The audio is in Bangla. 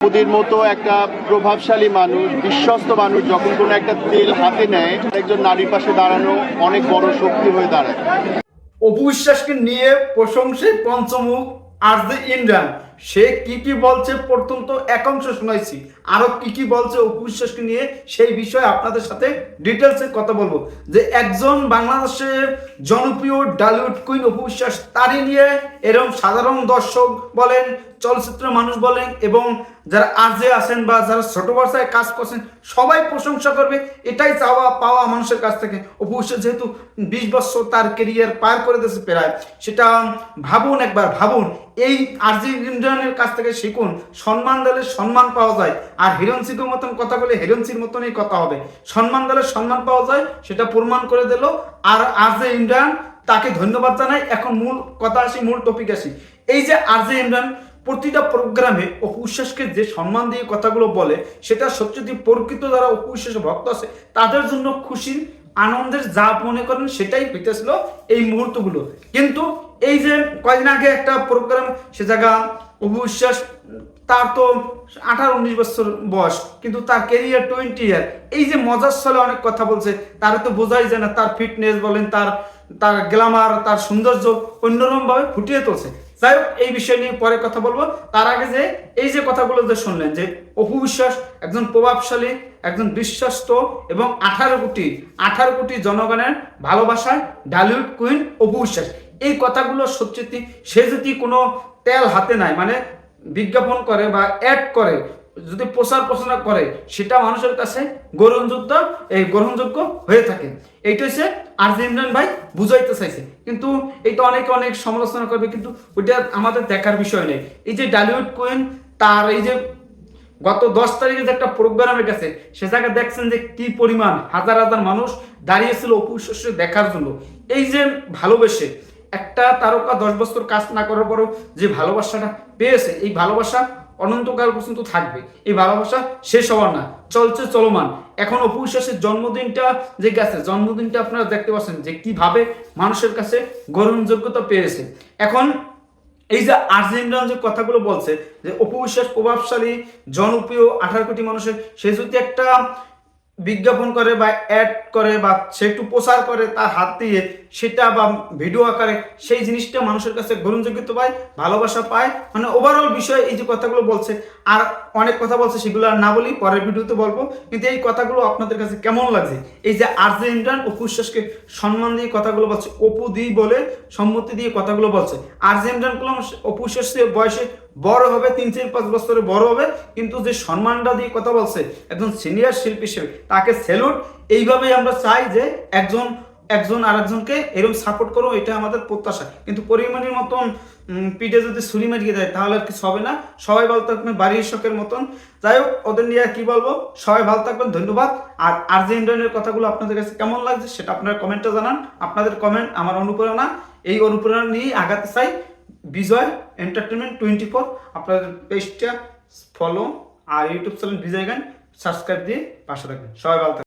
মোদির মতো একটা প্রভাবশালী মানুষ, বিশ্বস্ত মানুষ যখন কোনো একটা তেল হাতে নেয়, একজন নারীর পাশে দাঁড়ানো অনেক বড় শক্তি হয়ে দাঁড়ায়। অপবিশ্বাসকে নিয়ে প্রশংসে পঞ্চমুখ আর দ্য ইন্ডিয়ান সে কি কি বলছে প্রথম তো একাংশ শুনাইছি। আরও কি কি বলছে অপু নিয়ে সেই বিষয়ে আপনাদের সাথে ডিটেলসে কথা বলব। যে একজন বাংলাদেশের জনপ্রিয় ডালিউড কুইন অপু বিশ্বাস তারই নিয়ে এরকম সাধারণ দর্শক বলেন, চলচ্চিত্র মানুষ বলেন এবং যারা আজে আছেন বা যারা ছোট ভাষায় কাজ করছেন, সবাই প্রশংসা করবে। এটাই চাওয়া পাওয়া মানুষের কাছ থেকে। অপু বিশ্বাস যেহেতু বিশ বছর তার কেরিয়ার পার করে দিয়েছে প্রায়। সেটা ভাবুন একবার, ভাবুন। এই আর্জেন্টিনার কাছ থেকে শিখুন, সম্মান দিলে সম্মান পাওয়া যায়। আর হিরণ সিংহের মতন কথা বলে হিরণ সিং মতনই কথা হবে। সম্মান দিলে সম্মান পাওয়া যায়, সেটা প্রমাণ করে দিল। আর আর্জে ইন্ডিয়ান তাকে ধন্যবাদ জানাই। এখন মূল কথা আসি, মূল টপিক আসি। এই যে আর্জে ইমরান, প্রতিটা প্রোগ্রামে অপু বিশ্বাসকে যে সম্মান দিয়ে কথাগুলো বলে, সেটা সত্যি প্রকৃত যারা অপু বিশ্বাসের ভক্ত আছে, তাদের জন্য খুশির, আনন্দের যা মনে করেন, সেটাই হইতেছিল এই মুহূর্তগুলো। কিন্তু এই যে কয়েকদিন আগে একটা প্রোগ্রাম সে জায়গা অপু বিশ্বাস তার তো আঠারো উনিশ বছর বয়স, কিন্তু তার কেরিয়ার টোয়েন্টি ইয়ার এই যে মজার ছলে অনেক কথা বলছে, তার তো বোঝাই যায় না, তার ফিটনেস বলেন, তার তার গ্ল্যামার তার সৌন্দর্য অন্যরকম ভাবে ফুটিয়ে তুলছে। যাই হোক, এই বিষয় নিয়ে পরে কথা বলব। তার আগে যে, এই যে কথাগুলো যে শুনলেন, যে অপু বিশ্বাস একজন প্রভাবশালী, একজন বিশ্বস্ত এবং আঠারো কোটি আঠারো কোটি জনগণের ভালোবাসায় ডালিউড কুইন অপু বিশ্বাস। এই কথাগুলো সত্যি, সে যদি কোনো তেল হাতে নাই মানে বিজ্ঞাপন করে বা অ্যাড করে, যদি প্রচার প্রচারণা করে, সেটা মানুষের কাছে গ্রহণযোগ্য, এই গ্রহণযোগ্য হয়ে থাকে। এইটা হচ্ছে আর ভাই বুঝাইতে চাইছে। কিন্তু এইটা অনেকে অনেক সমালোচনা করবে, কিন্তু ওইটা আমাদের দেখার বিষয় নেই। এই যে ডালিউড কুইন তার এই যে গত দশ তারিখে যে একটা প্রোগ্রামে গেছে সে জায়গায় দেখছেন যে কি পরিমাণ হাজার হাজার মানুষ দাঁড়িয়েছিল অপু বিশ্বাসকে দেখার জন্য। এই যে ভালোবেসে একটা তারকা দশ বছর কাজ না করার পরও যে ভালোবাসাটা পেয়েছে, এই ভালোবাসা অনন্তকাল পর্যন্ত থাকবে। এই ভালোবাসা শেষ হওয়ার না, চলছে চলমান। এখন অপু বিশ্বাসের জন্মদিনটা যে গেছে, জন্মদিনটা আপনারা দেখতে পাচ্ছেন যে কীভাবে মানুষের কাছে গ্রহণযোগ্যতা পেয়েছে। এখন এই যে আর্জেন্টিনার যে কথাগুলো বলছে, যে অপু বিশ্বাস প্রভাবশালী, জনপ্রিয় আঠারো কোটি মানুষের, সে যদি একটা বিজ্ঞাপন করে বা অ্যাড করে বা সে একটু প্রচার করে তার হাত দিয়ে সেটা বা ভিডিও আকারে সেই জিনিসটা মানুষের কাছে গ্রহণযোগ্যতা পায়, ভালোবাসা পায়। মানে ওভারঅল বিষয়ে এই যে কথাগুলো বলছে, আর অনেক কথা বলছে, সেগুলো আর না বলি, পরের ভিডিওতে বলব। কিন্তু এই কথাগুলো আপনাদের কাছে কেমন লাগছে? এই যে আর্জেন্টান অপু বিশ্বাসকে সম্মান দিয়ে কথাগুলো বলছে, অপু দি বলে সম্মতি দিয়ে কথাগুলো বলছে। আর্জেন্টান কলম অপু বয়সে বড় হবে, তিন চার পাঁচ বছরে বড় হবে। কিন্তু যে সম্মানটা দিয়ে কথা বলছে, একজন সিনিয়র শিল্পী হিসেবে, তাকে সেলুট এইভাবেই আমরা চাই যে একজন একজন আরেকজনকে এরকম সাপোর্ট করো এটা আমাদের প্রত্যাশা। কিন্তু পরিমাণের মতন পিঠে যদি ছুরি মারিয়ে দেয়, তাহলে আর কিছু হবে না। সবাই ভালো থাকবেন, বাড়ির শখের মতন। যাই হোক, ওদের নিয়ে আর কি বলব? সবাই ভালো থাকবেন, ধন্যবাদ। আর আর্জেন্টিনের কথাগুলো আপনাদের কাছে কেমন লাগছে, সেটা আপনারা কমেন্টে জানান। আপনাদের কমেন্ট আমার অনুপ্রেরণা। এই অনুপ্রেরণা নিয়েই আগাতে চাই। বিজয় এন্টারটেনমেন্ট টোয়েন্টি ফোর আপনাদের পেজটা ফলো আর ইউটিউব চ্যানেল বিজয় গান সাবস্ক্রাইব দিয়ে পাশে থাকবেন। সবাই ভালো